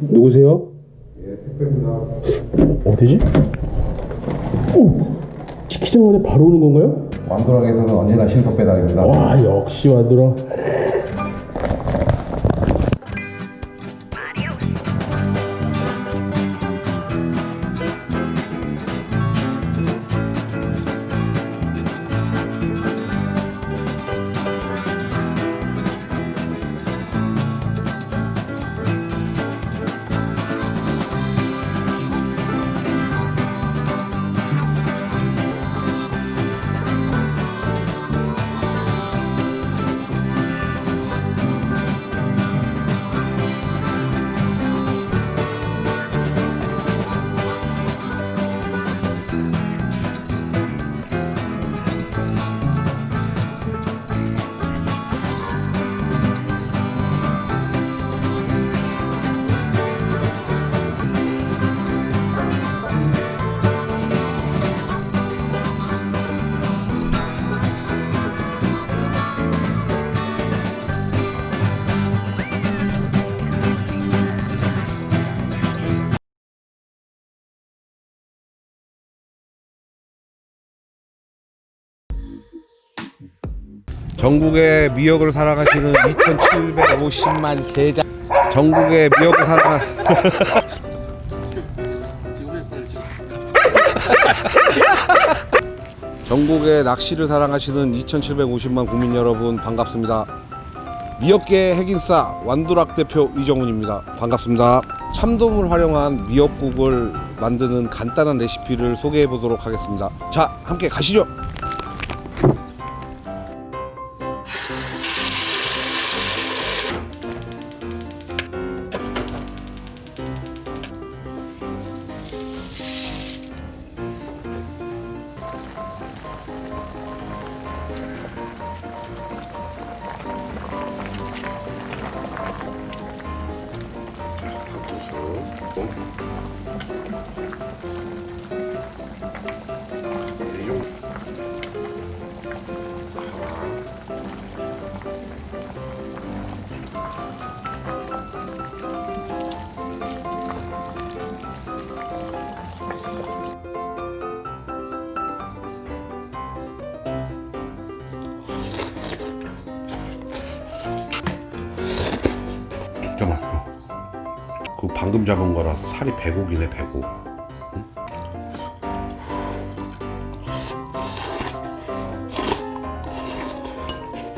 누구세요? 예, 택배입니다. 어디지? 오! 시키자마자 바로 오는 건가요? 완도락에서는 언제나 신속 배달입니다. 와 역시 만들어 전국의 미역을 사랑하시는 2,750만 계좌 전국의 미역을 사랑하 전국의 낚시를 사랑하시는 2,750만 국민 여러분 반갑습니다. 미역계 핵인싸 완두락 대표 이정훈입니다. 반갑습니다. 참돔을 활용한 미역국을 만드는 간단한 레시피를 소개해 보도록 하겠습니다. 자, 함께 가시죠. 그 방금 잡은 거라서 살이 배고기네 배고.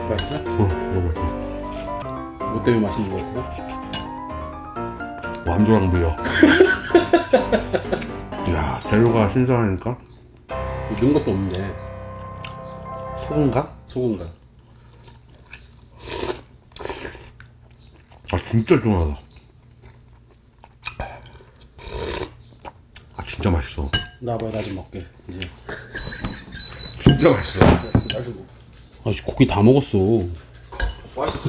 맛있어? 어, 너무 맛있어. 뭐 때문에 맛있는 거 같아? 완도랑 미역. 야 재료가 신선하니까 넣은 것도 없네. 소금가? 소금가. 아 진짜 시원하다. 진짜 맛있어. 나봐야 나좀 먹게 이제. 진짜 맛있어. 나좀 먹. 아 씨, 고기 다 먹었어. 맛있어.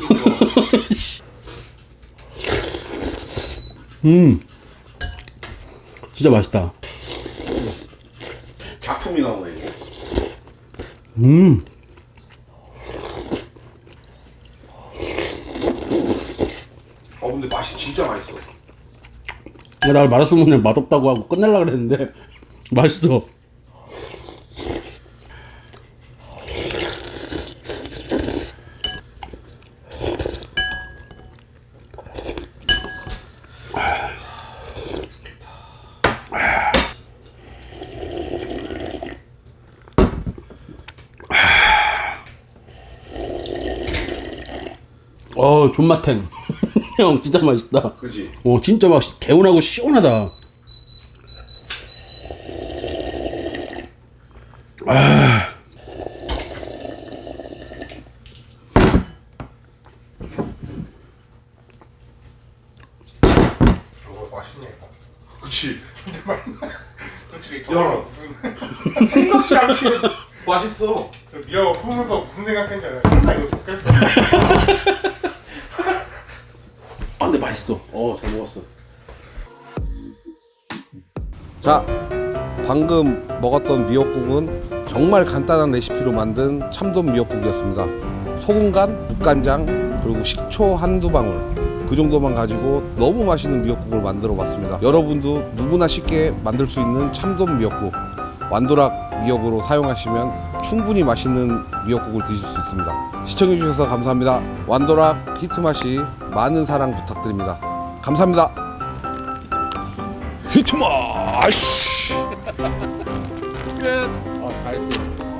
음. 진짜 맛있다. 작품이 나오네. 음. 어 근데 맛이 진짜 맛있어. 나 말았으면 그냥 맛없다고 하고 끝낼라 그랬는데 맛있어. 어 존맛탱 형 진짜 맛있다 그지? 어 진짜 막 시- 개운하고 시원하다 아 저거 맛있네. 그치. 솔직히 야. 무슨 생각지 않게 맛있어. 미역 보면서 무슨? 설마 이거 좋겠어? 아, 근데 맛있어 어 잘 먹었어 자, 방금 먹었던 미역국은 정말 간단한 레시피로 만든 참돔 미역국이었습니다. 소금 간, 국간장, 그리고 식초 한두 방울, 그 정도만 가지고 너무 맛있는 미역국을 만들어 봤습니다. 여러분도 누구나 쉽게 만들 수 있는 참돔 미역국 완도락 미역으로 사용하시면 충분히 맛있는 미역국을 드실 수 있습니다. 시청해 주셔서 감사합니다. 완도락 히트맛이 많은 사랑 부탁드립니다. 감사합니다. 히트맛! 끝.